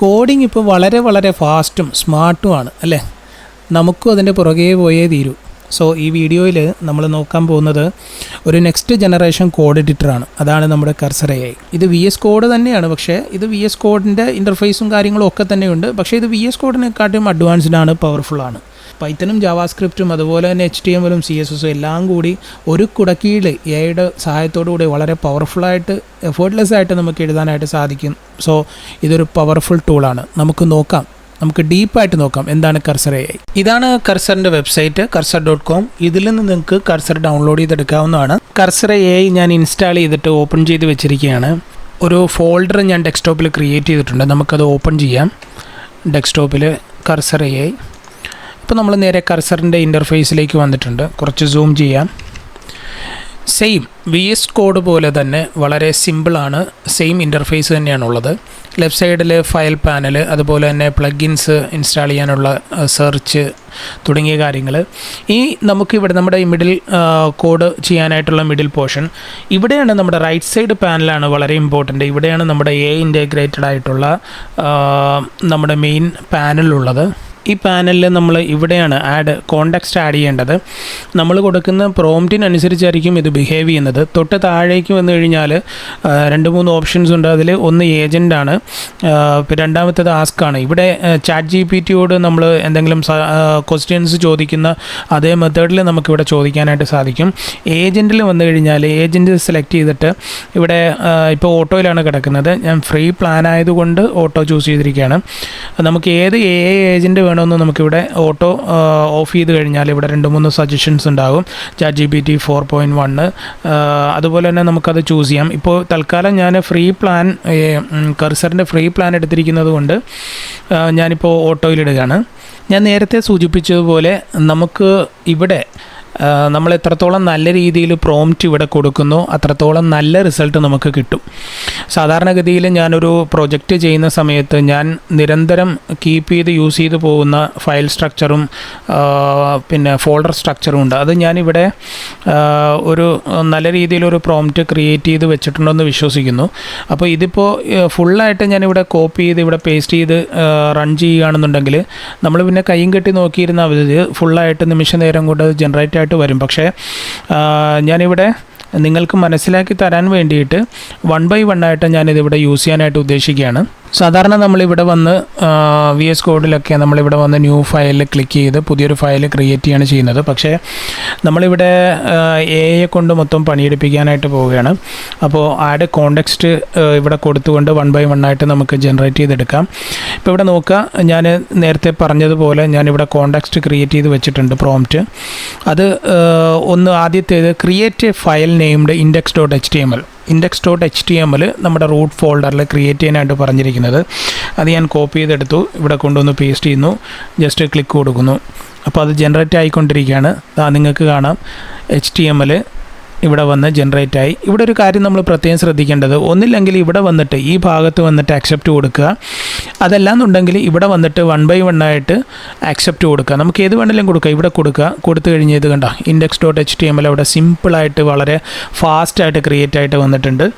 Coding ഇപ്പോൾ വളരെ വളരെ ഫാസ്റ്റും സ്മാർട്ടുമാണ് അല്ലേ? നമുക്കും അതിന്റെ പുറകെ പോയേ തീരൂ. സോ ഈ വീഡിയോയിൽ നമ്മൾ നോക്കാൻ പോകുന്നത് ഒരു നെക്സ്റ്റ് ജനറേഷൻ കോഡ് എഡിറ്ററാണ് അതാണ് നമ്മുടെ കർസർ എ ഇത് വി എസ് കോഡ് തന്നെയാണ് പക്ഷേ ഇത് വി എസ് കോഡിന്റെ ഇന്റർഫേസും കാര്യങ്ങളും ഒക്കെ തന്നെയുണ്ട്. പക്ഷേ ഇത് വി എസ് കോഡിനെക്കാട്ടും അഡ്വാൻസ്ഡ് ആണ് ആണ്. പൈത്തനും ജാവാസ്ക്രിപ്റ്റും അതുപോലെ തന്നെ എച്ച് ടി എം എമ്മിലും സി എസ് എസും എല്ലാം കൂടി ഒരു കുടക്കീഴിൽ എയുടെ സഹായത്തോടു കൂടി വളരെ പവർഫുള്ളായിട്ട് എഫേർട്ട്ലെസ് ആയിട്ട് നമുക്ക് എഴുതാനായിട്ട് സാധിക്കും. സോ ഇതൊരു പവർഫുൾ ടൂളാണ് നമുക്ക് നോക്കാം. നമുക്ക് ഡീപ്പായിട്ട് നോക്കാം. എന്താണ് കർസർ എ ഐ ഇതാണ് കർസറിന്റെ വെബ്സൈറ്റ് കർസർ ഡോട്ട് കോം ഇതിൽ നിന്ന് നിങ്ങൾക്ക് കർസർ ഡൗൺലോഡ് ചെയ്തെടുക്കാവുന്നതാണ്. കർസർ എ ഐ ഞാൻ ഇൻസ്റ്റാൾ ചെയ്തിട്ട് ഓപ്പൺ ചെയ്ത് വെച്ചിരിക്കുകയാണ്. ഒരു ഫോൾഡർ ഞാൻ ഡെസ്ക്ടോപ്പിൽ ക്രിയേറ്റ് ചെയ്തിട്ടുണ്ട്. നമുക്കത് ഓപ്പൺ ചെയ്യാം. ഡെസ്ക്ടോപ്പിൽ കർസർ എ ഇപ്പോൾ നമ്മൾ നേരെ കർസറിന്റെ ഇന്റർഫേസിലേക്ക് വന്നിട്ടുണ്ട്. കുറച്ച് സൂം ചെയ്യാം. സെയിം വി എസ് കോഡ് പോലെ തന്നെ വളരെ സിമ്പിളാണ് സെയിം ഇന്റർഫേസ് തന്നെയാണുള്ളത്. ലെഫ്റ്റ് സൈഡിൽ ഫയൽ പാനൽ അതുപോലെ തന്നെ പ്ലഗിൻസ് ഇൻസ്റ്റാൾ ചെയ്യാനുള്ള സെർച്ച് തുടങ്ങിയ കാര്യങ്ങൾ ഈ നമുക്കിവിടെ നമ്മുടെ ഈ മിഡിൽ കോഡ് ചെയ്യാനായിട്ടുള്ള മിഡിൽ പോർഷൻ ഇവിടെയാണ് നമ്മുടെ റൈറ്റ് സൈഡ് പാനലാണ് വളരെ ഇമ്പോർട്ടന്റ് ഇവിടെയാണ് നമ്മുടെ എ ഇന്റഗ്രേറ്റഡ് ആയിട്ടുള്ള നമ്മുടെ മെയിൻ പാനലുള്ളത് ഈ പാനലിൽ നമ്മൾ ഇവിടെയാണ് ആഡ് കോണ്ടാക്സ്റ്റ് ആഡ് ചെയ്യേണ്ടത്. നമ്മൾ കൊടുക്കുന്ന പ്രോംപ്റ്റിനനുസരിച്ചായിരിക്കും ഇത് ബിഹേവ് ചെയ്യുന്നത്. തൊട്ട് താഴേക്ക് വന്നു കഴിഞ്ഞാൽ രണ്ട് മൂന്ന് ഓപ്ഷൻസ് ഉണ്ട്. അതിൽ ഒന്ന് ഏജന്റാണ് രണ്ടാമത്തേത് ആസ്ക് ആണ്. ഇവിടെ ചാറ്റ് ജി പി ടിയോട് നമ്മൾ എന്തെങ്കിലും ക്വസ്റ്റ്യൻസ് ചോദിക്കുന്ന അതേ മെത്തേഡിൽ നമുക്കിവിടെ ചോദിക്കാനായിട്ട് സാധിക്കും. ഏജന്റിൽ വന്നു കഴിഞ്ഞാൽ ഏജന്റ് സെലക്ട് ചെയ്തിട്ട് ഇവിടെ ഇപ്പോൾ ഓട്ടോയിലാണ് കിടക്കുന്നത്. ഞാൻ ഫ്രീ പ്ലാൻ ആയതുകൊണ്ട് ഓട്ടോ ചൂസ് ചെയ്തിരിക്കുകയാണ്. നമുക്ക് ഏത് എ ഏജന്റ് വേണമെന്ന് നമുക്കിവിടെ ഓട്ടോ ഓഫ് ചെയ്ത് കഴിഞ്ഞാൽ ഇവിടെ രണ്ട് മൂന്ന് സജഷൻസ് ഉണ്ടാകും. Chat G P T four point one അതുപോലെ തന്നെ നമുക്കത് ചൂസ് ചെയ്യാം. ഇപ്പോൾ തൽക്കാലം ഞാൻ ഫ്രീ പ്ലാൻ കർസറിന്റെ ഫ്രീ പ്ലാൻ എടുത്തിരിക്കുന്നത് കൊണ്ട് ഞാനിപ്പോൾ ഓട്ടോയിലിടുകയാണ് ഞാൻ നേരത്തെ സൂചിപ്പിച്ചതുപോലെ നമുക്ക് ഇവിടെ നമ്മൾ എത്രത്തോളം നല്ല രീതിയിൽ പ്രോംറ്റ് ഇവിടെ കൊടുക്കുന്നു അത്രത്തോളം നല്ല റിസൾട്ട് നമുക്ക് കിട്ടും. സാധാരണഗതിയിൽ ഞാനൊരു പ്രൊജക്റ്റ് ചെയ്യുന്ന സമയത്ത് ഞാൻ നിരന്തരം കീപ്പ് ചെയ്ത് യൂസ് ചെയ്ത് പോകുന്ന ഫയൽ സ്ട്രക്ചറും പിന്നെ ഫോൾഡർ സ്ട്രക്ചറും ഉണ്ട്. അത് ഞാനിവിടെ ഒരു നല്ല രീതിയിലൊരു പ്രോംറ്റ് ക്രിയേറ്റ് ചെയ്ത് വെച്ചിട്ടുണ്ടെന്ന് വിശ്വസിക്കുന്നു. അപ്പോൾ ഇതിപ്പോൾ ഫുള്ളായിട്ട് ഞാനിവിടെ കോപ്പി ചെയ്ത് ഇവിടെ പേസ്റ്റ് ചെയ്ത് റൺ ചെയ്യുകയാണെന്നുണ്ടെങ്കിൽ നമ്മൾ പിന്നെ കൈയും കെട്ടി നോക്കിയിരുന്ന അവധി ഫുള്ളായിട്ട് നിമിഷ നേരം കൊണ്ട് ജനറേറ്റ് ആയിട്ട് വരും. പക്ഷേ ഞാനിവിടെ നിങ്ങൾക്ക് മനസ്സിലാക്കി തരാൻ വേണ്ടിയിട്ട് വൺ ബൈ വൺ ആയിട്ട് ഞാനിതിവിടെ യൂസ് ചെയ്യാനായിട്ട് ഉദ്ദേശിക്കുകയാണ്. സാധാരണ നമ്മളിവിടെ വന്ന് വി എസ് കോഡിലൊക്കെ നമ്മളിവിടെ വന്ന് ന്യൂ ഫയലിൽ ക്ലിക്ക് ചെയ്ത് പുതിയൊരു ഫയൽ ക്രിയേറ്റ് ചെയ്യാണ് ചെയ്യുന്നത്. പക്ഷേ നമ്മളിവിടെ എ ഐയെ കൊണ്ട് മൊത്തം പണിയെടുപ്പിക്കാനായിട്ട് പോവുകയാണ്. അപ്പോൾ ആഡ് കോണ്ടെക്സ്റ്റ് ഇവിടെ കൊടുത്തുകൊണ്ട് വൺ ബൈ വൺ ആയിട്ട് നമുക്ക് ജനറേറ്റ് ചെയ്തെടുക്കാം. ഇപ്പോൾ ഇവിടെ നോക്കുക ഞാൻ നേരത്തെ പറഞ്ഞതുപോലെ ഞാനിവിടെ കോണ്ടെക്സ്റ്റ് ക്രിയേറ്റ് ചെയ്ത് വെച്ചിട്ടുണ്ട് പ്രോംപ്റ്റ് അത് ഒന്ന് ആദ്യത്തേത് create a file named index dot H T M L index dot H T M L നമ്മുടെ റൂട്ട് ഫോൾഡറിൽ ക്രിയേറ്റ് ചെയ്യാനായിട്ട് പറഞ്ഞിരിക്കുന്നത്. അത് ഞാൻ കോപ്പി ചെയ്തെടുത്തു. ഇവിടെ കൊണ്ടുവന്ന് പേസ്റ്റ് ചെയ്യുന്നു. ജസ്റ്റ് ക്ലിക്ക് കൊടുക്കുന്നു. അപ്പോൾ അത് ജനറേറ്റ് ആയിക്കൊണ്ടിരിക്കുകയാണ്. നിങ്ങൾക്ക് കാണാം. എച്ച് ടി എം എൽ ഇവിടെ വന്ന് ജനറേറ്റ് ആയി. ഇവിടെ ഒരു കാര്യം നമ്മൾ പ്രത്യേകം ശ്രദ്ധിക്കേണ്ടത് ഒന്നില്ലെങ്കിൽ ഇവിടെ വന്നിട്ട് ഈ ഭാഗത്ത് വന്നിട്ട് അക്സെപ്റ്റ് കൊടുക്കുക. അതല്ലാന്നുണ്ടെങ്കിൽ ഇവിടെ വന്നിട്ട് വൺ ബൈ വൺ ആയിട്ട് അക്സെപ്റ്റ് കൊടുക്കുക. നമുക്ക് ഏത് വേണമെങ്കിലും കൊടുക്കുക ഇവിടെ കൊടുക്കുക. കൊടുത്തു കഴിഞ്ഞ് ഇത് കണ്ട? Index dot H T M L അവിടെ സിമ്പിളായിട്ട് വളരെ ഫാസ്റ്റായിട്ട് ക്രിയേറ്റ് ആയിട്ട് വന്നിട്ടുണ്ട്.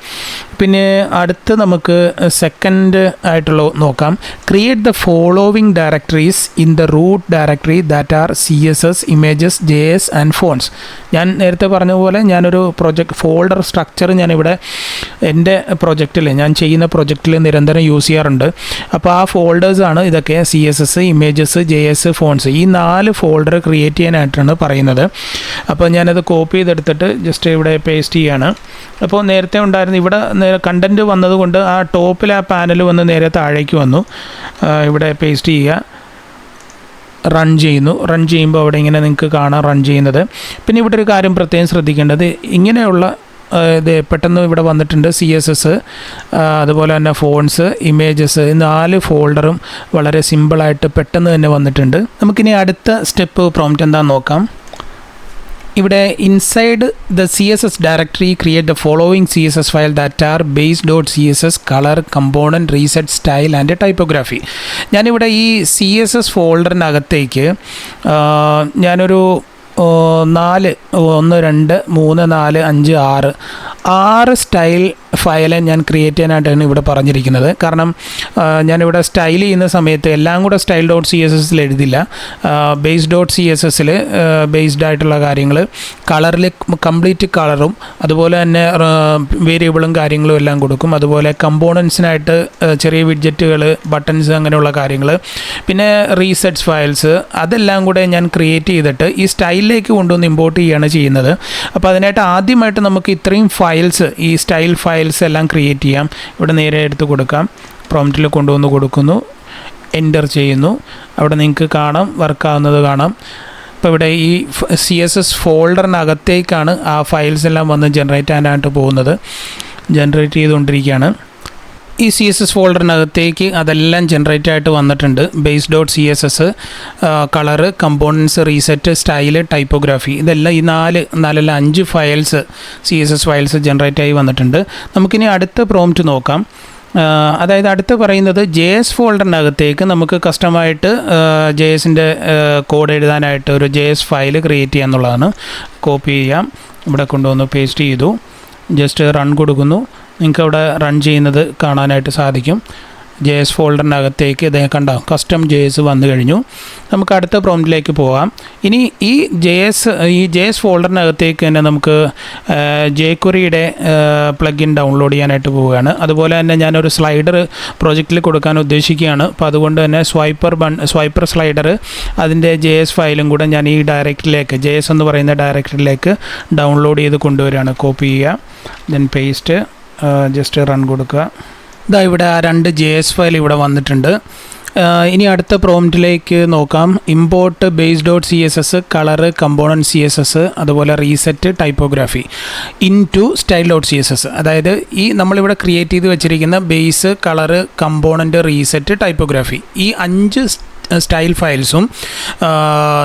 പിന്നെ അടുത്ത് നമുക്ക് സെക്കൻഡ് ആയിട്ടുള്ള നോക്കാം. Create the following directories in the root directory that are C S S images J S and fonts ഞാൻ നേരത്തെ പറഞ്ഞ പോലെ ഞാനൊരു പ്രൊജക്ട് ഫോൾഡർ സ്ട്രക്ചർ ഞാനിവിടെ എന്റെ പ്രൊജക്റ്റിൽ ഞാൻ ചെയ്യുന്ന പ്രൊജക്റ്റിൽ നിരന്തരം യൂസ് ചെയ്യാറുണ്ട്. അപ്പോൾ ആ ഫോൾഡേഴ്സാണ് ഇതൊക്കെ C S S images J S fonts ഈ നാല് ഫോൾഡർ ക്രിയേറ്റ് ചെയ്യാനായിട്ടാണ് പറയുന്നത്. അപ്പോൾ ഞാനത് കോപ്പി ചെയ്തെടുത്തിട്ട് ജസ്റ്റ് ഇവിടെ പേസ്റ്റ് ചെയ്യാണ്. അപ്പോൾ നേരത്തെ ഉണ്ടായിരുന്ന ഇവിടെ കണ്ടന്റ് വന്നതുകൊണ്ട് ആ ടോപ്പിൽ ആ പാനൽ വന്ന് നേരെ താഴേക്ക് വന്നു. ഇവിടെ പേസ്റ്റ് ചെയ്യുക. റൺ ചെയ്യുന്നു. റൺ ചെയ്യുമ്പോൾ അവിടെ ഇങ്ങനെ നിങ്ങൾക്ക് കാണാം റൺ ചെയ്യുന്നത്. പിന്നെ ഇവിടെ ഒരു കാര്യം പ്രത്യേകം ശ്രദ്ധിക്കേണ്ടത് ഇങ്ങനെയുള്ള ഇത് പെട്ടെന്ന് ഇവിടെ വന്നിട്ടുണ്ട് സി എസ് എസ് അതുപോലെ തന്നെ ഫോൺസ് ഇമേജസ് ഈ നാല് ഫോൾഡറും വളരെ സിമ്പിളായിട്ട് പെട്ടെന്ന് തന്നെ വന്നിട്ടുണ്ട്. നമുക്കിനി അടുത്ത സ്റ്റെപ്പ് പ്രോംറ്റ് എന്താണെന്ന് നോക്കാം. ഇവിടെ inside the C S S directory create the following C S S file that are base dot C S S colour component reset style and typography ഞാനിവിടെ ഈ സി എസ് എസ് ഫോൾഡറിനകത്തേക്ക് ഞാനൊരു നാല് ഒന്ന് രണ്ട് മൂന്ന് നാല് അഞ്ച് ആറ്. ആറ് സ്റ്റൈൽ ഫയൽ ഞാൻ ക്രിയേറ്റ് ചെയ്യാനായിട്ടാണ് ഇവിടെ പറഞ്ഞിരിക്കുന്നത്. കാരണം ഞാനിവിടെ സ്റ്റൈൽ ചെയ്യുന്ന സമയത്ത് എല്ലാം കൂടെ സ്റ്റൈൽ ഡോട്ട് സി എസ് എസിൽ എഴുതില്ല. ബേസ് ഡോട്ട് സി എസ് എസിൽ ബേസ്ഡ് ആയിട്ടുള്ള കാര്യങ്ങൾ കളറിൽ കംപ്ലീറ്റ് കളറും അതുപോലെ തന്നെ വേരിയബിളും കാര്യങ്ങളും എല്ലാം കൊടുക്കും. അതുപോലെ കമ്പോണൻസിനായിട്ട് ചെറിയ വിഡ്ജറ്റുകൾ ബട്ടൺസ് അങ്ങനെയുള്ള കാര്യങ്ങൾ പിന്നെ റീസെറ്റ്സ് ഫയൽസ് അതെല്ലാം കൂടെ ഞാൻ ക്രിയേറ്റ് ചെയ്തിട്ട് ഈ സ്റ്റൈലിലേക്ക് കൊണ്ടുവന്ന് ഇമ്പോർട്ട് ചെയ്യുകയാണ് ചെയ്യുന്നത്. അപ്പോൾ അതിനായിട്ട് ആദ്യമായിട്ട് നമുക്ക് ഇത്രയും ഫയൽസ് ഈ സ്റ്റൈൽ ഫയൽസ് എല്ലാം ക്രിയേറ്റ് ചെയ്യാം. ഇവിടെ നേരെ എടുത്ത് കൊടുക്കാം. പ്രോംപ്റ്റിൽ കൊണ്ടുവന്ന് കൊടുക്കുന്നു. എന്റർ ചെയ്യുന്നു. അവിടെ നിങ്ങൾക്ക് കാണാം വർക്കാവുന്നത് കാണാം. ഇപ്പോൾ ഇവിടെ ഈ സി എസ് എസ് ഫോൾഡറിനകത്തേക്കാണ് ആ ഫയൽസ് എല്ലാം വന്ന് ജനറേറ്റ് ആയിട്ട് പോകുന്നത്. ജനറേറ്റ് ചെയ്തുകൊണ്ടിരിക്കുകയാണ്. ഈ സി എസ് എസ് ഫോൾഡറിനകത്തേക്ക് അതെല്ലാം ജനറേറ്റ് ആയിട്ട് വന്നിട്ടുണ്ട്. Base dot C S S colour components reset style typography ഇതെല്ലാം ഈ നാല് നാലല്ല അഞ്ച് files C S S files generate ആയി വന്നിട്ടുണ്ട്. നമുക്കിനി അടുത്ത പ്രോംറ്റ് നോക്കാം. അതായത് അടുത്ത് പറയുന്നത് ജെ എസ് ഫോൾഡറിനകത്തേക്ക് നമുക്ക് കസ്റ്റമായിട്ട് ജെ എസിന്റെ കോഡ് എഴുതാനായിട്ട് ഒരു ജെ എസ് ഫയൽ ക്രിയേറ്റ് ചെയ്യുക എന്നുള്ളതാണ്. കോപ്പി ചെയ്യാം. ഇവിടെ കൊണ്ടുവന്ന് പേസ്റ്റ് ചെയ്തു. ജസ്റ്റ് റൺ കൊടുക്കുന്നു. നിങ്ങൾക്ക് അവിടെ റൺ ചെയ്യുന്നത് കാണാനായിട്ട് സാധിക്കും. ജെ എസ് ഫോൾഡറിനകത്തേക്ക് ഇദ്ദേഹം കണ്ടോ? കസ്റ്റം ജെ എസ് വന്നു കഴിഞ്ഞു. നമുക്ക് അടുത്ത പ്രോംപ്റ്റിലേക്ക് പോകാം. ഇനി ഈ ജെ എസ് ഈ ജെ എസ് ഫോൾഡറിനകത്തേക്ക് തന്നെ നമുക്ക് ജെ കുറിയുടെ പ്ലഗിൻ ഡൗൺലോഡ് ചെയ്യാനായിട്ട് പോവുകയാണ്. അതുപോലെ തന്നെ ഞാനൊരു സ്ലൈഡർ പ്രോജക്റ്റിൽ കൊടുക്കാൻ ഉദ്ദേശിക്കുകയാണ്. അപ്പോൾ അതുകൊണ്ട് തന്നെ സ്വൈപ്പർ ബൺ സ്വൈപ്പർ സ്ലൈഡർ അതിന്റെ ജെ എസ് ഫയലും കൂടെ ഞാൻ ഈ ഡയറക്ടറിലേക്ക് ജെ എസ് എന്ന് പറയുന്ന ഡയറക്ടറിലേക്ക് ഡൗൺലോഡ് ചെയ്ത് കൊണ്ടുവരികയാണ്. കോപ്പി ചെയ്യുക. ദെൻ പേസ്റ്റ് ജസ്റ്റ് റൺ കൊടുക്കുക. ഇതാ ഇവിടെ ആ രണ്ട് ജെ എസ് ഫയൽ ഇവിടെ വന്നിട്ടുണ്ട്. ഇനി അടുത്ത പ്രോംറ്റിലേക്ക് നോക്കാം. Import base dot C S S colour component C S S അതുപോലെ reset typography into style dot C S S അതായത് ഈ നമ്മളിവിടെ ക്രിയേറ്റ് ചെയ്ത് വെച്ചിരിക്കുന്ന base colour component reset typography ഈ അഞ്ച് സ്റ്റൈൽ ഫയൽസും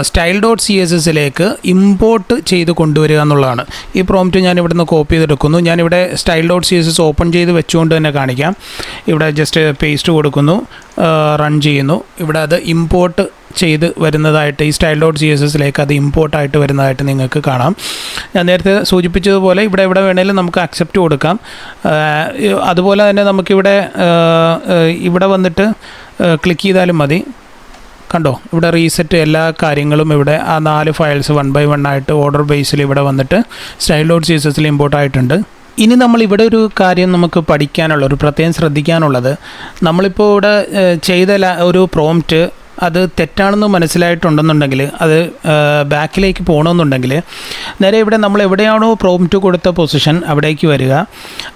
സ്റ്റൈൽ ഡോട്ട് സി എസ് എസിലേക്ക് ഇമ്പോർട്ട് ചെയ്ത് കൊണ്ടുവരിക എന്നുള്ളതാണ്. ഈ പ്രോംപ്റ്റ് ഞാൻ ഇവിടെ നിന്ന് കോപ്പി ചെയ്തെടുക്കുന്നു. ഞാനിവിടെ style dot C S S open ചെയ്ത് വെച്ചുകൊണ്ട് തന്നെ കാണിക്കാം. ഇവിടെ ജസ്റ്റ് പേസ്റ്റ് കൊടുക്കുന്നു റൺ ചെയ്യുന്നു. ഇവിടെ അത് ഇമ്പോർട്ട് ചെയ്ത് വരുന്നതായിട്ട് ഈ സ്റ്റൈൽ ഡോട്ട് സി എസ് എസിലേക്ക് അത് ഇമ്പോർട്ടായിട്ട് വരുന്നതായിട്ട് നിങ്ങൾക്ക് കാണാം. ഞാൻ നേരത്തെ സൂചിപ്പിച്ചതുപോലെ ഇവിടെ എവിടെ വേണേലും നമുക്ക് അക്സെപ്റ്റ് കൊടുക്കാം. അതുപോലെ തന്നെ നമുക്കിവിടെ ഇവിടെ വന്നിട്ട് ക്ലിക്ക് ചെയ്താലും മതി. കണ്ടോ? ഇവിടെ റീസെറ്റ് എല്ലാ കാര്യങ്ങളും ഇവിടെ ആ നാല് ഫയൽസ് വൺ ബൈ വൺ ആയിട്ട് ഓർഡർ ബേസിൽ ഇവിടെ വന്നിട്ട് സ്റ്റൈൽ ഡോട്ട് സി എസ് എസിൽ ഇമ്പോർട്ട് ആയിട്ടുണ്ട്. ഇനി നമ്മൾ ഇവിടെ ഒരു കാര്യം നമുക്ക് പഠിക്കാനുള്ള ഒരു പ്രത്യേകം ശ്രദ്ധിക്കാനുള്ളത്. നമ്മളിപ്പോൾ ഇവിടെ ചെയ്ത ഒരു പ്രോംപ്റ്റ് അത് തെറ്റാണെന്ന് മനസ്സിലായിട്ടുണ്ടെന്നുണ്ടെങ്കിൽ അത് ബാക്കിലേക്ക് പോകണമെന്നുണ്ടെങ്കിൽ നേരെ ഇവിടെ നമ്മൾ എവിടെയാണോ പ്രോംപ്റ്റ് കൊടുത്ത പൊസിഷൻ അവിടേക്ക് വരിക.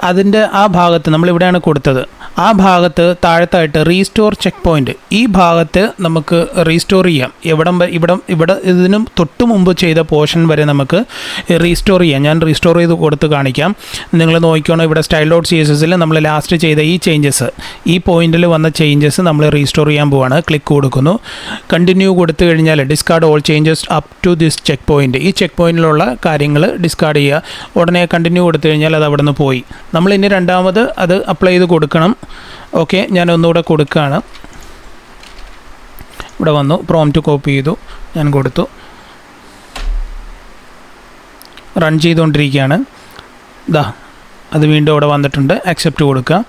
അതിന്റെ ആ ഭാഗത്ത് നമ്മൾ ഇവിടെയാണ് കൊടുത്തത്. ആ ഭാഗത്ത് താഴത്തായിട്ട് റീസ്റ്റോർ ചെക്ക് പോയിന്റ് ഈ ഭാഗത്ത് നമുക്ക് റീസ്റ്റോർ ചെയ്യാം. എവിടം ഇവിടെ ഇവിടെ ഇതിനും തൊട്ട് മുമ്പ് ചെയ്ത പോർഷൻ വരെ നമുക്ക് റീസ്റ്റോർ ചെയ്യാം. ഞാൻ റീസ്റ്റോർ ചെയ്ത് കൊടുത്ത് കാണിക്കാം. നിങ്ങൾ നോക്കിക്കോണം ഇവിടെ സ്റ്റൈൽ ഡോട്ട് സി നമ്മൾ ലാസ്റ്റ് ചെയ്ത ഈ ചേഞ്ചസ് ഈ പോയിന്റിൽ വന്ന ചേഞ്ചസ് നമ്മൾ റീസ്റ്റോർ ചെയ്യാൻ പോവാണ്. ക്ലിക്ക് കൊടുക്കുന്നു. കണ്ടിന്യൂ കൊടുത്തു കഴിഞ്ഞാൽ discard all changes up to this checkpoint ഈ ചെക്ക് പോയിന്റിലുള്ള കാര്യങ്ങൾ ഡിസ്കാർഡ് ചെയ്യുക. ഉടനെ കണ്ടിന്യൂ കൊടുത്തു കഴിഞ്ഞാൽ അത് അവിടെ നിന്ന് പോയി. നമ്മൾ ഇനി രണ്ടാമത് അത് അപ്ലൈ ചെയ്ത് കൊടുക്കണം. ഓക്കെ ഞാൻ ഒന്നുകൂടെ കൊടുക്കുകയാണ്. ഇവിടെ വന്നു പ്രോംറ്റ് കോപ്പി ചെയ്തു ഞാൻ കൊടുത്തു. റൺ ചെയ്തുകൊണ്ടിരിക്കുകയാണ്. ദാ അത് വീണ്ടും അവിടെ വന്നിട്ടുണ്ട്. അക്സെപ്റ്റ് കൊടുക്കുക.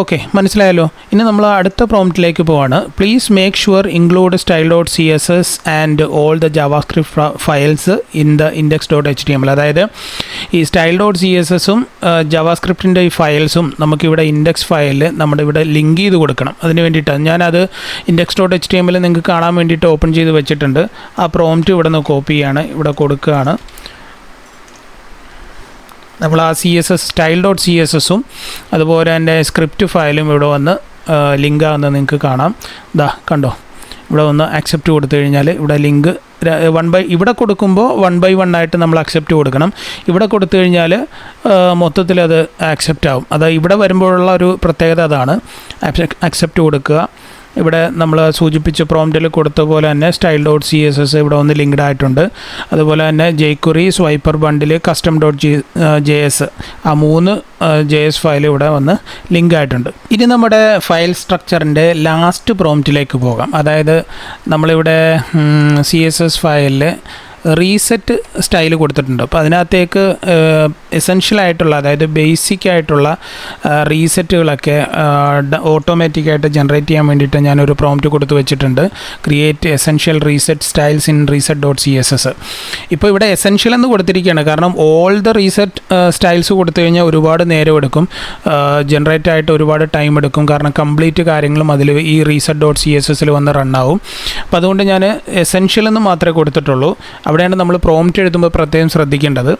ഓക്കെ മനസ്സിലായല്ലോ. ഇനി നമ്മൾ അടുത്ത പ്രോംപ്റ്റിലേക്ക് പോവാണ്. Please make sure include style dot C S S and all the JavaScript files in the index dot H D M L അതായത് ഈ സ്റ്റൈൽ ഡോട്ട് സി എസ് എസും ജാവാസ്ക്രിപ്റ്റിന്റെ ഈ ഫയൽസും നമുക്കിവിടെ ഇൻഡെക്സ് ഫയലിൽ നമ്മുടെ ഇവിടെ ലിങ്ക് ചെയ്ത് കൊടുക്കണം. അതിന് വേണ്ടിയിട്ടാണ്. ഞാനത് ഇൻഡെക്സ് ഡോട്ട് എച്ച് ടി എമ്മിൽ നിങ്ങൾക്ക് കാണാൻ വേണ്ടിയിട്ട് ഓപ്പൺ ചെയ്ത് വെച്ചിട്ടുണ്ട്. ആ പ്രോംപ്റ്റ് ഇവിടെ നിന്ന് കോപ്പി ചെയ്യാണ്. ഇവിടെ കൊടുക്കുകയാണ്. നമ്മൾ ആ C S S style dot C S എസും അതുപോലെ തന്നെ സ്ക്രിപ്റ്റ് ഫയലും ഇവിടെ വന്ന് ലിങ്ക് ആകുന്നത് നിങ്ങൾക്ക് കാണാം. ദാ കണ്ടോ? ഇവിടെ വന്ന് അക്സെപ്റ്റ് കൊടുത്തു കഴിഞ്ഞാൽ ഇവിടെ ലിങ്ക് വൺ ബൈ ഇവിടെ കൊടുക്കുമ്പോൾ വൺ ബൈ വൺ ആയിട്ട് നമ്മൾ അക്സെപ്റ്റ് കൊടുക്കണം. ഇവിടെ കൊടുത്തു കഴിഞ്ഞാൽ മൊത്തത്തിൽ അത് ആക്സെപ്റ്റ് ആവും. അത് ഇവിടെ വരുമ്പോഴുള്ള ഒരു പ്രത്യേകത അതാണ്. അക്സെപ്റ്റ് കൊടുക്കുക. ഇവിടെ നമ്മൾ സൂചിപ്പിച്ച പ്രോംറ്റിൽ കൊടുത്ത പോലെ തന്നെ style dot C S S ഇവിടെ ഒന്ന് ലിങ്ക്ഡ് ആയിട്ടുണ്ട്. അതുപോലെ തന്നെ jQuery swiper bundle custom dot G J S ആ മൂന്ന് ജെ എസ് ഫയൽ ഇവിടെ വന്ന് ലിങ്ക് ആയിട്ടുണ്ട്. ഇനി നമ്മുടെ ഫയൽ സ്ട്രക്ചറിന്റെ ലാസ്റ്റ് പ്രോംറ്റിലേക്ക് പോകാം. അതായത് നമ്മളിവിടെ സി എസ് എസ് ഫയലിൽ റീസെറ്റ് സ്റ്റൈൽ കൊടുത്തിട്ടുണ്ട്. അപ്പോൾ അതിനകത്തേക്ക് എസെൻഷ്യൽ ആയിട്ടുള്ള അതായത് ബേസിക് ആയിട്ടുള്ള റീസെറ്റുകളൊക്കെ ഓട്ടോമാറ്റിക്കായിട്ട് ജനറേറ്റ് ചെയ്യാൻ വേണ്ടിയിട്ട് ഞാനൊരു പ്രോംപ്റ്റ് കൊടുത്തു വെച്ചിട്ടുണ്ട്. Create essential reset styles in reset dot C S S ഇപ്പോൾ ഇവിടെ എസെൻഷ്യൽ എന്ന് കൊടുത്തിരിക്കുകയാണ്. കാരണം ഓൾ ദ റീസെറ്റ് സ്റ്റൈൽസ് കൊടുത്തു കഴിഞ്ഞാൽ ഒരുപാട് നേരം എടുക്കും. ജനറേറ്റ് ആയിട്ട് ഒരുപാട് ടൈം എടുക്കും. കാരണം കംപ്ലീറ്റ് കാര്യങ്ങളും അതിൽ ഈ റീസെറ്റ് ഡോട്ട് സി എസ് എസിൽ വന്ന് റണ്ണാവും അപ്പോൾ അതുകൊണ്ട് ഞാൻ എസെൻഷ്യൽ എന്ന് മാത്രമേ കൊടുത്തിട്ടുള്ളൂ. അവിടെയാണ് നമ്മൾ പ്രോംറ്റ് എഴുതുമ്പോൾ പ്രത്യേകം ശ്രദ്ധിക്കേണ്ടത്.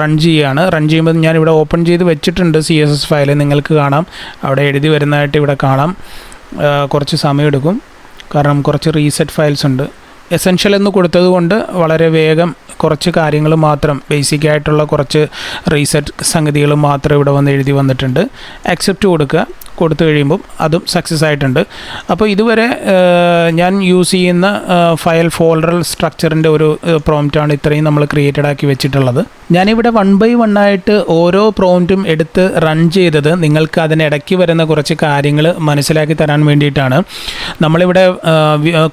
റൺ ചെയ്യുകയാണ് റൺ ചെയ്യുമ്പോൾ ഞാനിവിടെ ഓപ്പൺ ചെയ്ത് വെച്ചിട്ടുണ്ട് സി എസ് എസ് ഫയൽ നിങ്ങൾക്ക് കാണാം. അവിടെ എഴുതി വരുന്നതായിട്ട് ഇവിടെ കാണാം. കുറച്ച് സമയമെടുക്കും. കാരണം കുറച്ച് റീസെറ്റ് ഫയൽസ് ഉണ്ട്. എസെൻഷ്യൽ എന്ന് കൊടുത്തത് കൊണ്ട് വളരെ വേഗം കുറച്ച് കാര്യങ്ങൾ മാത്രം ബേസിക് ആയിട്ടുള്ള കുറച്ച് റീസെറ്റ് സംഗതികൾ മാത്രം ഇവിടെ വന്ന് എഴുതി വന്നിട്ടുണ്ട്. അക്സെപ്റ്റ് കൊടുക്കുക. കൊടുത്തു കഴിയുമ്പം അതും സക്സസ് ആയിട്ടുണ്ട്. അപ്പോൾ ഇതുവരെ ഞാൻ യൂസ് ചെയ്യുന്ന ഫയൽ ഫോൾഡർ സ്ട്രക്ചറിന്റെ ഒരു പ്രോംറ്റാണ് ഇത്രയും നമ്മൾ ക്രിയേറ്റഡ് ആക്കി വെച്ചിട്ടുള്ളത്. ഞാനിവിടെ വൺ ബൈ വൺ ആയിട്ട് ഓരോ പ്രോംറ്റും എടുത്ത് റൺ ചെയ്തത് നിങ്ങൾക്ക് അതിനിടയ്ക്ക് വരുന്ന കുറച്ച് കാര്യങ്ങൾ മനസ്സിലാക്കി തരാൻ വേണ്ടിയിട്ടാണ്. നമ്മളിവിടെ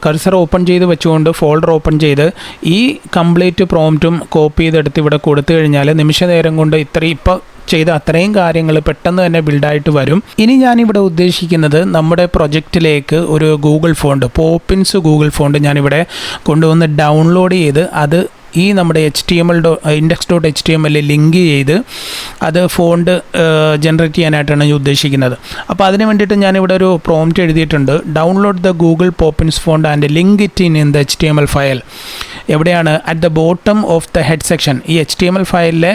കർസർ ഓപ്പൺ ചെയ്ത് വെച്ചുകൊണ്ട് ഫോൾഡർ ഓപ്പൺ ചെയ്ത് ഈ കംപ്ലീറ്റ് പ്രോംപ്റ്റും കോപ്പി ചെയ്തെടുത്ത് ഇവിടെ കൊടുത്തു കഴിഞ്ഞാൽ നിമിഷ നേരം കൊണ്ട് ഇത്രയും ഇപ്പോൾ ചെയ്ത അത്രയും കാര്യങ്ങൾ പെട്ടെന്ന് തന്നെ ബിൽഡായിട്ട് വരും. ഇനി ഞാനിവിടെ ഉദ്ദേശിക്കുന്നത് നമ്മുടെ പ്രൊജക്റ്റിലേക്ക് ഒരു Google font Poppins Google font ഞാനിവിടെ കൊണ്ടുവന്ന് ഡൗൺലോഡ് ചെയ്ത് അത് ഈ നമ്മുടെ H T M L dot index dot H T M L link ചെയ്ത് അത് ഫോണ്ട് ജനറേറ്റ് ചെയ്യാനായിട്ടാണ് ഞാൻ ഉദ്ദേശിക്കുന്നത്. അപ്പോൾ അതിന് വേണ്ടിയിട്ട് ഞാനിവിടെ ഒരു പ്രോംറ്റ് എഴുതിയിട്ടുണ്ട്. Download the Google Poppins font and link it in in the H T M L file എവിടെയാണ്? At the bottom of the head section ഈ എച്ച് ടി എം എൽ ഫയലിലെ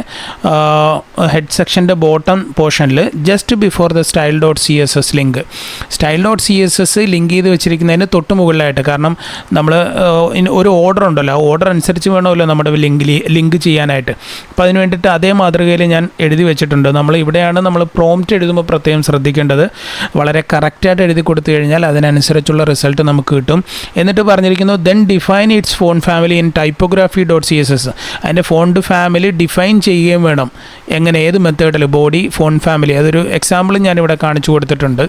ഹെഡ് സെക്ഷന്റെ ബോട്ടം പോർഷനിൽ just before the style dot C S S link style dot C S S link ചെയ്ത് വെച്ചിരിക്കുന്നതിന് തൊട്ട് മുകളിലായിട്ട് കാരണം നമ്മൾ ഒരു ഓർഡർ ഉണ്ടല്ലോ. ആ ഓർഡർ അനുസരിച്ച് വേണമല്ലോ നമ്മുടെ ലിങ്ക് ലിങ്ക് ചെയ്യാനായിട്ട്. അപ്പോൾ അതിന് വേണ്ടിയിട്ട് അതേ മാതൃകയിൽ ഞാൻ എഴുതി വെച്ചിട്ടുണ്ട്. നമ്മൾ ഇവിടെയാണ് നമ്മൾ പ്രോംപ്റ്റ് എഴുതുമ്പോൾ പ്രത്യേകം ശ്രദ്ധിക്കേണ്ടത്. വളരെ കറക്റ്റായിട്ട് എഴുതി കൊടുത്തു കഴിഞ്ഞാൽ അതിനനുസരിച്ചുള്ള റിസൾട്ട് നമുക്ക് കിട്ടും. എന്നിട്ട് പറഞ്ഞിരിക്കുന്നു then define its font family in typography dot C S S അതിന്റെ ഫോണ്ട് ഫാമിലി ഡിഫൈൻ ചെയ്യുകയും വേണം. എങ്ങനെ ഏത് മെത്തേഡിൽ ബോഡി ഫോൺ ഫാമിലി അതൊരു എക്സാമ്പിൾ ഞാനിവിടെ കാണിച്ചു കൊടുത്തിട്ടുണ്ട്.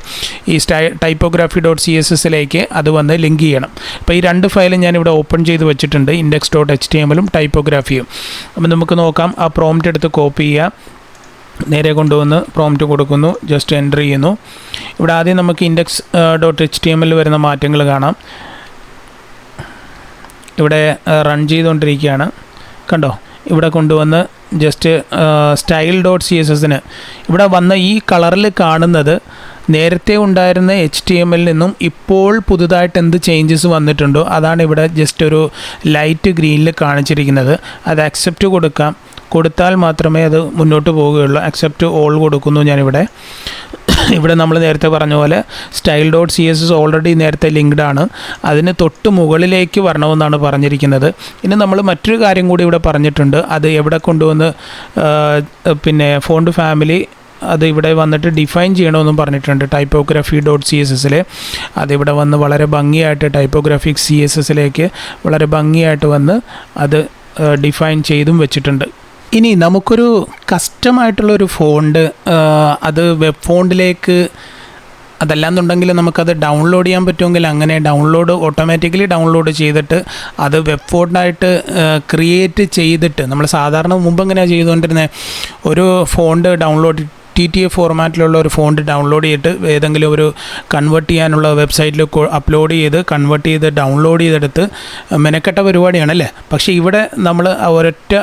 ഈ style typography dot C S എസിലേക്ക് അത് വന്ന് ലിങ്ക് ചെയ്യണം. അപ്പോൾ ഈ രണ്ട് ഫയലും ഞാനിവിടെ ഓപ്പൺ ചെയ്ത് വെച്ചിട്ടുണ്ട്. ഇൻഡെക്സ് ഡോട്ട് എച്ച് ടി എമ്മിലും ടൈപ്പോഗ്രാഫിയും അപ്പം നമുക്ക് നോക്കാം. ആ പ്രോംപ്റ്റ് എടുത്ത് കോപ്പി ചെയ്യുക. നേരെ കൊണ്ടുവന്ന് പ്രോംപ്റ്റ് കൊടുക്കുന്നു. ജസ്റ്റ് എന്റർ ചെയ്യുന്നു. ഇവിടെ ആദ്യം നമുക്ക് ഇൻഡെക്സ് ഡോട്ട് എച്ച് ടി എമ്മിൽ വരുന്ന മാറ്റങ്ങൾ കാണാം. ഇവിടെ റൺ ചെയ്തുകൊണ്ടിരിക്കുകയാണ്. കണ്ടോ? ഇവിടെ കൊണ്ടുവന്ന് just style dot C S എസിന് ഇവിടെ വന്ന ഈ കളറിൽ കാണുന്നത് നേരത്തെ ഉണ്ടായിരുന്ന എച്ച് ടി എം എല്ലിൽ നിന്നും ഇപ്പോൾ പുതുതായിട്ട് എന്ത് ചേഞ്ചസ് വന്നിട്ടുണ്ടോ? അതാണ് ഇവിടെ ജസ്റ്റ് ഒരു ലൈറ്റ് ഗ്രീനിൽ കാണിച്ചിരിക്കുന്നത്. അത് അക്സെപ്റ്റ് കൊടുക്കാം. കൊടുത്താൽ മാത്രമേ അത് മുന്നോട്ട് പോവുകയുള്ളൂ അക്സെപ്റ്റ് ഓൾ കൊടുക്കുന്നു ഞാനിവിടെ. ഇവിടെ നമ്മൾ നേരത്തെ പറഞ്ഞ പോലെ style dot C S S already നേരത്തെ ലിങ്ക്ഡ് ആണ്. അതിന് തൊട്ട് മുകളിലേക്ക് വരണമെന്നാണ് പറഞ്ഞിരിക്കുന്നത്. ഇനി നമ്മൾ മറ്റൊരു കാര്യം കൂടി ഇവിടെ പറഞ്ഞിട്ടുണ്ട്. അത് എവിടെ കൊണ്ടുവന്ന് പിന്നെ ഫോണ്ട് ഫാമിലി അത് ഇവിടെ വന്നിട്ട് ഡിഫൈൻ ചെയ്യണമെന്നും പറഞ്ഞിട്ടുണ്ട്. ടൈപ്പോഗ്രാഫി ഡോട്ട് സി എസ് എസിൽ അതിവിടെ വന്ന് വളരെ ഭംഗിയായിട്ട് ടൈപ്പോഗ്രാഫിക് സി എസ് എസിലേക്ക് വളരെ ഭംഗിയായിട്ട് വന്ന് അത് ഡിഫൈൻ ചെയ്തും വെച്ചിട്ടുണ്ട്. ഇനി നമുക്കൊരു കസ്റ്റമായിട്ടുള്ള ഒരു ഫോണ്ട് അത് വെബ് ഫോണ്ടിലേക്ക് അതല്ലാന്നുണ്ടെങ്കിൽ നമുക്കത് ഡൗൺലോഡ് ചെയ്യാൻ പറ്റുമെങ്കിൽ അങ്ങനെ ഡൗൺലോഡ് ഓട്ടോമാറ്റിക്കലി ഡൗൺലോഡ് ചെയ്തിട്ട് അത് വെബ് ഫോണ്ടായിട്ട് ക്രിയേറ്റ് ചെയ്തിട്ട് നമ്മൾ സാധാരണ മുമ്പ് എങ്ങനെയാണ് ചെയ്തുകൊണ്ടിരുന്നത് ഒരു font download T T F ഫോർമാറ്റിലുള്ള ഒരു ഫോണ്ട് ഡൗൺലോഡ് ചെയ്തിട്ട് ഏതെങ്കിലും ഒരു കൺവേർട്ട് ചെയ്യാനുള്ള വെബ്സൈറ്റിൽ അപ്ലോഡ് ചെയ്ത് കൺവേർട്ട് ചെയ്ത് ഡൗൺലോഡ് ചെയ്തെടുത്ത് മെനക്കെട്ട പരിപാടിയാണ് അല്ലേ പക്ഷേ ഇവിടെ നമ്മൾ ഒരൊറ്റ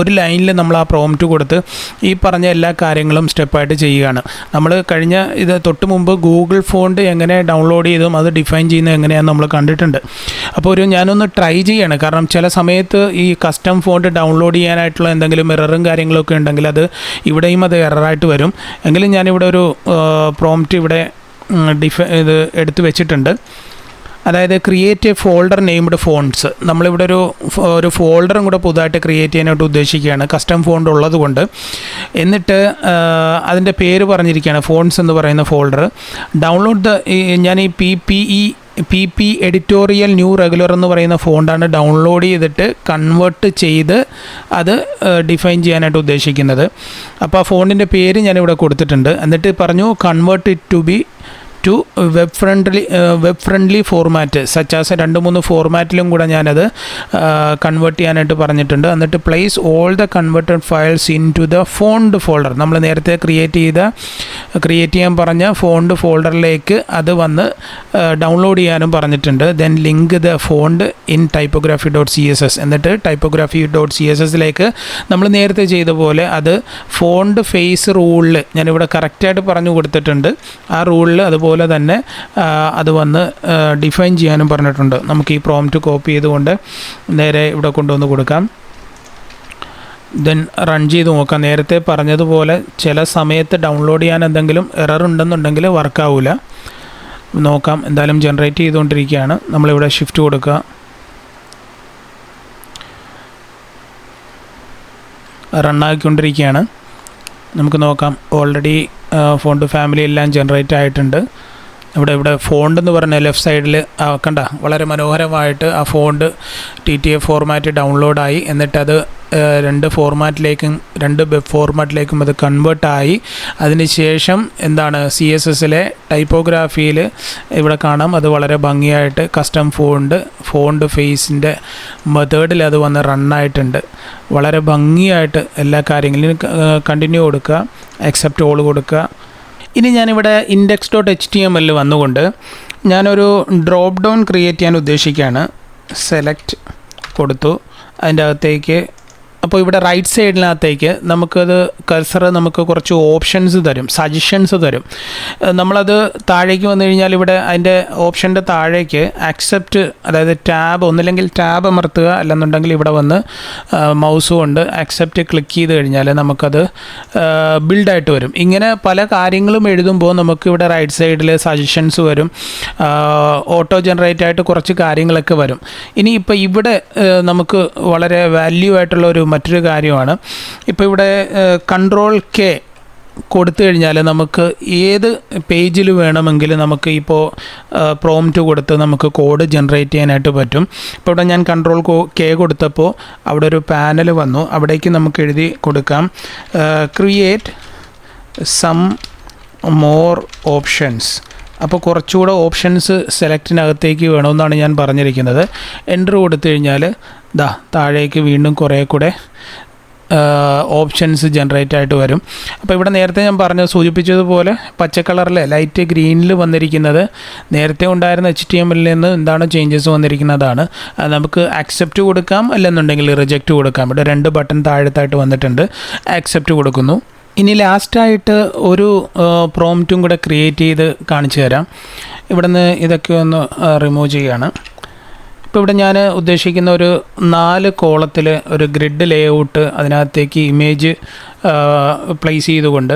ഒരു ലൈനിൽ നമ്മൾ ആ പ്രോംപ്റ്റ് കൊടുത്ത് ഈ പറഞ്ഞ എല്ലാ കാര്യങ്ങളും സ്റ്റെപ്പായിട്ട് ചെയ്യുകയാണ്. നമ്മൾ കഴിഞ്ഞ ഇത് തൊട്ട് മുമ്പ് ഗൂഗിൾ ഫോണ്ട് എങ്ങനെ ഡൗൺലോഡ് ചെയ്തും അത് ഡിഫൈൻ ചെയ്യുന്നത് എങ്ങനെയാണെന്ന് നമ്മൾ കണ്ടിട്ടുണ്ട്. അപ്പോൾ ഒരു ഞാനൊന്ന് ട്രൈ ചെയ്യാണ്. കാരണം ചില സമയത്ത് ഈ കസ്റ്റം ഫോണ്ട് ഡൗൺലോഡ് ചെയ്യാനായിട്ടുള്ള എന്തെങ്കിലും എററും കാര്യങ്ങളൊക്കെ ഉണ്ടെങ്കിൽ അത് ഇവിടെയും അത് എററായിട്ട് വരും. എങ്കിലും ഞാനിവിടെ ഒരു പ്രോംപ്റ്റ് ഇവിടെ ഡിഫ ഇത് എടുത്ത് വെച്ചിട്ടുണ്ട്. അതായത് create a folder named fonts നമ്മളിവിടെ ഒരു ഒരു ഫോൾഡറും കൂടെ പുതുതായിട്ട് ക്രിയേറ്റ് ചെയ്യാനായിട്ട് ഉദ്ദേശിക്കുകയാണ്. കസ്റ്റം ഫോണ്ട് ഉള്ളതുകൊണ്ട്. എന്നിട്ട് അതിന്റെ പേര് പറഞ്ഞിരിക്കുകയാണ് ഫോൺസ് എന്ന് പറയുന്ന ഫോൾഡർ ഡൗൺലോഡ് ദ ഞാൻ ഈ P P E P P editorial new regular എന്ന് പറയുന്ന ഫോണ്ടാണ് ഡൗൺലോഡ് ചെയ്തിട്ട് കൺവേർട്ട് ചെയ്ത് അത് ഡിഫൈൻ ചെയ്യാനായിട്ട് ഉദ്ദേശിക്കുന്നത്. അപ്പോൾ ആ ഫോണിന്റെ പേര് ഞാനിവിടെ കൊടുത്തിട്ടുണ്ട്. എന്നിട്ട് പറഞ്ഞു convert it to be to web friendly web friendly format such as രണ്ട് മൂന്ന് ഫോർമാറ്റിലും കൂടെ ഞാനത് കൺവേർട്ട് ചെയ്യാനായിട്ട് പറഞ്ഞിട്ടുണ്ട്. എന്നിട്ട് place all the converted files into the font folder നമ്മൾ നേരത്തെ ക്രിയേറ്റ് ചെയ്ത ക്രിയേറ്റ് ചെയ്യാൻ പറഞ്ഞ ഫോണ്ട് ഫോൾഡറിലേക്ക് അത് വന്ന് ഡൗൺലോഡ് ചെയ്യാനും പറഞ്ഞിട്ടുണ്ട്. Then link the font in typography dot C S S എന്നിട്ട് ടൈപ്പോഗ്രാഫി ഡോട്ട് സി എസ് എസിലേക്ക് നമ്മൾ നേരത്തെ ചെയ്ത പോലെ അത് ഫോണ്ട് ഫേസ് റൂളിൽ ഞാനിവിടെ കറക്റ്റായിട്ട് പറഞ്ഞു കൊടുത്തിട്ടുണ്ട്. ആ റൂളിൽ അതുപോലെ തന്നെ അത് വന്ന് ഡിഫൈൻ ചെയ്യാനും പറഞ്ഞിട്ടുണ്ട്. നമുക്ക് ഈ പ്രോംറ്റ് കോപ്പി ചെയ്തുകൊണ്ട് നേരെ ഇവിടെ കൊണ്ടുവന്ന് കൊടുക്കാം. ദെൻ റൺ ചെയ്ത് നോക്കാം. നേരത്തെ പറഞ്ഞതുപോലെ ചില സമയത്ത് ഡൗൺലോഡ് ചെയ്യാൻ എന്തെങ്കിലും എറർ ഉണ്ടെന്നുണ്ടെങ്കിൽ വർക്കാവില്ല നോക്കാം. എന്തായാലും ജനറേറ്റ് ചെയ്തുകൊണ്ടിരിക്കുകയാണ്. നമ്മളിവിടെ ഷിഫ്റ്റ് കൊടുക്കുക. റണ്ണാക്കിക്കൊണ്ടിരിക്കുകയാണ് നമുക്ക് നോക്കാം. ഓൾറെഡി ഫോണ്ട് ഫാമിലി എല്ലാം ജനറേറ്റ് ആയിട്ടുണ്ട്. ഇവിടെ ഇവിടെ ഫോണ്ട് എന്ന് പറഞ്ഞാൽ ലെഫ്റ്റ് സൈഡിൽ കണ്ട വളരെ മനോഹരമായിട്ട് ആ font T T F format ഡൗൺലോഡായി എന്നിട്ടത് രണ്ട് ഫോർമാറ്റിലേക്കും രണ്ട് വെബ് ഫോർമാറ്റിലേക്കും അത് കൺവേർട്ടായി അതിനുശേഷം എന്താണ് സി എസ് എസിലെ ടൈപ്പോഗ്രാഫിയിൽ ഇവിടെ കാണാം. അത് വളരെ ഭംഗിയായിട്ട് കസ്റ്റം ഫോണ്ട് ഫോണ്ട് ഫേസിന്റെ മെത്തേഡിൽ അത് വന്ന് റണ്ണായിട്ടുണ്ട് വളരെ ഭംഗിയായിട്ട് എല്ലാ കാര്യങ്ങളും. കണ്ടിന്യൂ കൊടുക്കുക. അക്സെപ്റ്റ് ഓൾ കൊടുക്കുക. ഇനി ഞാനിവിടെ index dot H T M എല്ലിൽ വന്നുകൊണ്ട് ഞാനൊരു ഡ്രോപ്പ് ഡൗൺ ക്രിയേറ്റ് ചെയ്യാൻ ഉദ്ദേശിക്കുകയാണ്. സെലക്ട് കൊടുത്തു. അതിന്റെ അകത്തേക്ക് അപ്പോൾ ഇവിടെ റൈറ്റ് സൈഡിനകത്തേക്ക് നമുക്കത് കർസർ നമുക്ക് കുറച്ച് ഓപ്ഷൻസ് തരും സജഷൻസ് തരും. നമ്മളത് താഴേക്ക് വന്നു കഴിഞ്ഞാൽ ഇവിടെ അതിന്റെ ഓപ്ഷന്റെ താഴേക്ക് അക്സെപ്റ്റ് അതായത് ടാബ് ഒന്നില്ലെങ്കിൽ ടാബ് അമർത്തുക അല്ലെന്നുണ്ടെങ്കിൽ ഇവിടെ വന്ന് മൗസ് കൊണ്ട് അക്സെപ്റ്റ് ക്ലിക്ക് ചെയ്ത് കഴിഞ്ഞാൽ നമുക്കത് ബിൽഡായിട്ട് വരും. ഇങ്ങനെ പല കാര്യങ്ങളും എഴുതുമ്പോൾ നമുക്ക് ഇവിടെ റൈറ്റ് സൈഡിൽ സജഷൻസ് വരും ഓട്ടോ ജനറേറ്റ് ആയിട്ട് കുറച്ച് കാര്യങ്ങളൊക്കെ വരും. ഇനി ഇപ്പോൾ ഇവിടെ നമുക്ക് വളരെ വാല്യൂ ആയിട്ടുള്ള ഒരു മറ്റൊരു കാര്യമാണ്. ഇപ്പോൾ ഇവിടെ കൺട്രോൾ കെ കൊടുത്തു കഴിഞ്ഞാൽ നമുക്ക് ഏത് പേജിൽ വേണമെങ്കിലും നമുക്ക് ഇപ്പോൾ പ്രോംറ്റ് കൊടുത്ത് നമുക്ക് കോഡ് ജനറേറ്റ് ചെയ്യാനായിട്ട് പറ്റും. ഇപ്പോൾ ഇവിടെ ഞാൻ കൺട്രോൾ കെ കൊടുത്തപ്പോൾ അവിടെ ഒരു പാനൽ വന്നു. അവിടേക്ക് നമുക്ക് എഴുതി കൊടുക്കാം. ക്രിയേറ്റ് സം മോർ ഓപ്ഷൻസ് അപ്പോൾ കുറച്ചുകൂടെ ഓപ്ഷൻസ് സെലക്റ്റിനകത്തേക്ക് വേണമെന്നാണ് ഞാൻ പറഞ്ഞിരിക്കുന്നത്. എന്റർ കൊടുത്തു കഴിഞ്ഞാൽ ദാ താഴേക്ക് വീണ്ടും കുറേ കൂടെ ഓപ്ഷൻസ് ജനറേറ്റ് ആയിട്ട് വരും. അപ്പോൾ ഇവിടെ നേരത്തെ ഞാൻ പറഞ്ഞ സൂചിപ്പിച്ചതുപോലെ പച്ച ലൈറ്റ് ഗ്രീനിൽ വന്നിരിക്കുന്നത് നേരത്തെ ഉണ്ടായിരുന്ന എച്ച് ടി എമ്മിൽ നിന്ന് എന്താണ് ചേഞ്ചസ് വന്നിരിക്കുന്നതാണ്. നമുക്ക് അക്സെപ്റ്റ് കൊടുക്കാം അല്ലെന്നുണ്ടെങ്കിൽ റിജക്റ്റ് കൊടുക്കാം. ഇവിടെ രണ്ട് ബട്ടൺ താഴത്തായിട്ട് വന്നിട്ടുണ്ട് അക്സെപ്റ്റ് കൊടുക്കുന്നു. ഇനി ലാസ്റ്റായിട്ട് ഒരു പ്രോംറ്റും കൂടെ ക്രിയേറ്റ് ചെയ്ത് കാണിച്ചു തരാം. ഇവിടുന്ന് ഇതൊക്കെ ഒന്ന് റിമൂവ് ചെയ്യുകയാണ് ഇപ്പോൾ ഇവിടെ ഞാൻ ഉദ്ദേശിക്കുന്ന ഒരു നാല് കോളത്തിൽ ഒരു ഗ്രിഡ് ലേഔട്ട് അതിനകത്തേക്ക് ഇമേജ് പ്ലേസ് ചെയ്തുകൊണ്ട്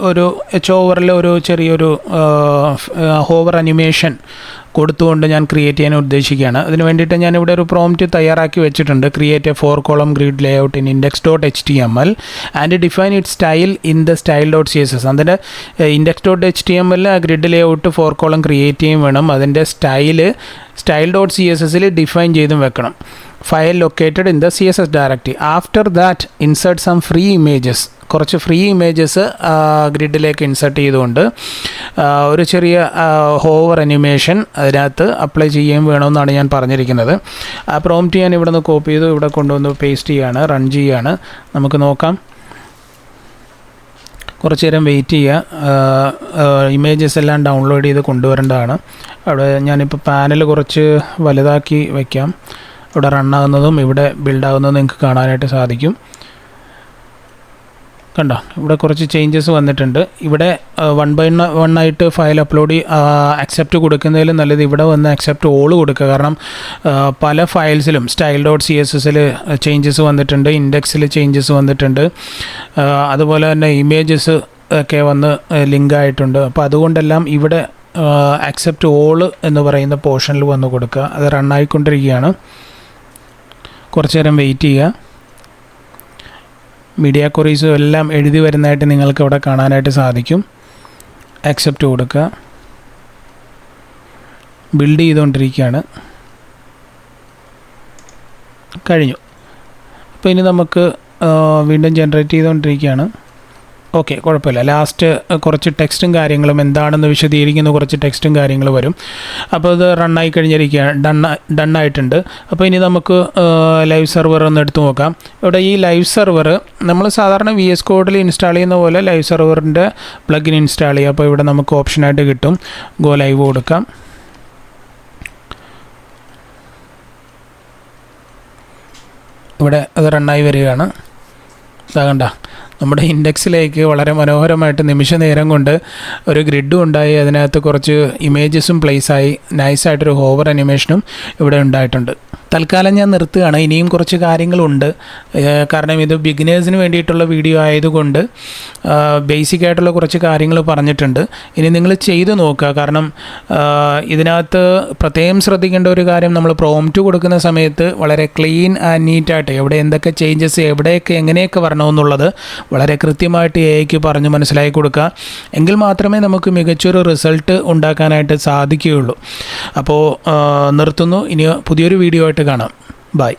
ഒരു എച്ച് ഓവറിൽ ഒരു ചെറിയൊരു ഹോവർ അനിമേഷൻ കൊടുത്തുകൊണ്ട് ഞാൻ ക്രിയേറ്റ് ചെയ്യാൻ ഉദ്ദേശിക്കുകയാണ്. അതിന് വേണ്ടിയിട്ട് ഞാൻ ഇവിടെ ഒരു പ്രോംറ്റ് തയ്യാറാക്കി വെച്ചിട്ടുണ്ട്. Create a four column grid layout in index dot H T M L and define it style in the style dot C S S അതിന്റെ index dot H T M L grid layout four column create ചെയ്യും വേണം. അതിന്റെ style style dot C S എസിൽ define ചെയ്തും വെക്കണം. File located in the C S S directory after that insert some free images കുറച്ച് free images ഗ്രിഡിലേക്ക് insert ചെയ്തുകൊണ്ട് ഒരു ചെറിയ ഹോവർ അനിമേഷൻ അതിനകത്ത് അപ്ലൈ ചെയ്യുകയും വേണമെന്നാണ് ഞാൻ പറഞ്ഞിരിക്കുന്നത്. ആ പ്രോംപ്റ്റ് ഞാൻ ഇവിടെ നിന്ന് കോപ്പി ചെയ്തു ഇവിടെ കൊണ്ടുവന്ന് പേസ്റ്റ് ചെയ്യാണ് റൺ ചെയ്യാണ്. നമുക്ക് നോക്കാം. കുറച്ച് നേരം വെയിറ്റ് ചെയ്യുക. ഇമേജസ് എല്ലാം ഡൗൺലോഡ് ചെയ്ത് കൊണ്ടുവരേണ്ടതാണ്. അവിടെ ഞാനിപ്പോൾ പാനൽ കുറച്ച് വലുതാക്കി വയ്ക്കാം ഇവിടെ റണ്ണാകുന്നതും ഇവിടെ ബിൽഡാകുന്നതും നിങ്ങൾക്ക് കാണാനായിട്ട് സാധിക്കും. കണ്ടോ? ഇവിടെ കുറച്ച് ചേഞ്ചസ് വന്നിട്ടുണ്ട്. ഇവിടെ വൺ ബൈ വൺ ആയിട്ട് ഫയൽ അപ്ലോഡ് അക്സെപ്റ്റ് കൊടുക്കുന്നതിലും നല്ലത് ഇവിടെ വന്ന് അക്സെപ്റ്റ് ഓൾ കൊടുക്കുക. കാരണം പല ഫയൽസിലും സ്റ്റൈൽ ഡോട്ട് സി എസ് എസിൽ ചേഞ്ചസ് വന്നിട്ടുണ്ട് ഇൻഡെക്സിൽ ചേഞ്ചസ് വന്നിട്ടുണ്ട്. അതുപോലെ തന്നെ ഇമേജസ് ഒക്കെ വന്ന് ലിങ്ക് ആയിട്ടുണ്ട്. അപ്പോൾ അതുകൊണ്ടെല്ലാം ഇവിടെ അക്സെപ്റ്റ് ഓൾ എന്ന് പറയുന്ന പോർഷനിൽ വന്ന് കൊടുക്കുക. അത് റണ്ണായിക്കൊണ്ടിരിക്കുകയാണ് കുറച്ച് നേരം വെയിറ്റ് ചെയ്യുക മീഡിയ കൊറീസും എല്ലാം എഴുതി വരുന്നതായിട്ട് നിങ്ങൾക്ക് ഇവിടെ കാണാനായിട്ട് സാധിക്കും. അക്സെപ്റ്റ് കൊടുക്കുക. ബിൽഡ് ചെയ്തുകൊണ്ടിരിക്കുകയാണ്. കഴിഞ്ഞു. അപ്പോൾ ഇനി നമുക്ക് വീണ്ടും ജനറേറ്റ് ചെയ്തുകൊണ്ടിരിക്കുകയാണ്. ഓക്കെ കുഴപ്പമില്ല. ലാസ്റ്റ് കുറച്ച് ടെക്സ്റ്റും കാര്യങ്ങളും എന്താണെന്ന് വിശദീകരിക്കുന്ന കുറച്ച് ടെക്സ്റ്റും കാര്യങ്ങളും വരും. അപ്പോൾ ഇത് റണ്ണായി കഴിഞ്ഞിരിക്കുകയാണ് ഡൺ ഡണ്ണായിട്ടുണ്ട് അപ്പോൾ ഇനി നമുക്ക് ലൈവ് സെർവർ ഒന്ന് എടുത്തു നോക്കാം. ഇവിടെ ഈ ലൈവ് സെർവർ നമ്മൾ സാധാരണ വി എസ് കോഡിൽ ഇൻസ്റ്റാൾ ചെയ്യുന്ന പോലെ ലൈവ് സെർവറിന്റെ പ്ലഗിൻ ഇൻസ്റ്റാൾ ചെയ്യുക അപ്പോൾ ഇവിടെ നമുക്ക് ഓപ്ഷനായിട്ട് കിട്ടും. ഗോ ലൈവ് കൊടുക്കാം. ഇവിടെ അത് റണ്ണായി വരികയാണ്. ഇതാ കണ്ട. നമ്മുടെ ഇൻഡെക്സിലേക്ക് വളരെ മനോഹരമായിട്ട് നിമിഷ നേരം കൊണ്ട് ഒരു ഗ്രിഡും ഉണ്ടായി. അതിനകത്ത് കുറച്ച് ഇമേജസും പ്ലേസായി നൈസായിട്ടൊരു ഹോവർ അനിമേഷനും ഇവിടെ ഉണ്ടായിട്ടുണ്ട്. തൽക്കാലം ഞാൻ നിർത്തുകയാണ്. ഇനിയും കുറച്ച് കാര്യങ്ങളുണ്ട്. കാരണം ഇത് ബിഗിനേഴ്സിന് വേണ്ടിയിട്ടുള്ള വീഡിയോ ആയതുകൊണ്ട് ബേസിക് ആയിട്ടുള്ള കുറച്ച് കാര്യങ്ങൾ പറഞ്ഞിട്ടുണ്ട്. ഇനി നിങ്ങൾ ചെയ്തു നോക്കുക. കാരണം ഇതിനകത്ത് പ്രത്യേകം ശ്രദ്ധിക്കേണ്ട ഒരു കാര്യം നമ്മൾ പ്രോംറ്റ് കൊടുക്കുന്ന സമയത്ത് വളരെ ക്ലീൻ ആൻഡ് നീറ്റായിട്ട് എവിടെ എന്തൊക്കെ ചേഞ്ചസ് എവിടെയൊക്കെ എങ്ങനെയൊക്കെ വരണമെന്നുള്ളത് വളരെ കൃത്യമായിട്ട് എ ഐക്ക് പറഞ്ഞ് മനസ്സിലാക്കി കൊടുക്കുക. എങ്കിൽ മാത്രമേ നമുക്ക് മികച്ചൊരു റിസൾട്ട് ഉണ്ടാക്കാനായിട്ട് സാധിക്കുകയുള്ളൂ. അപ്പോൾ നിർത്തുന്നു. ഇനി പുതിയൊരു വീഡിയോ കാണാം. ബൈ.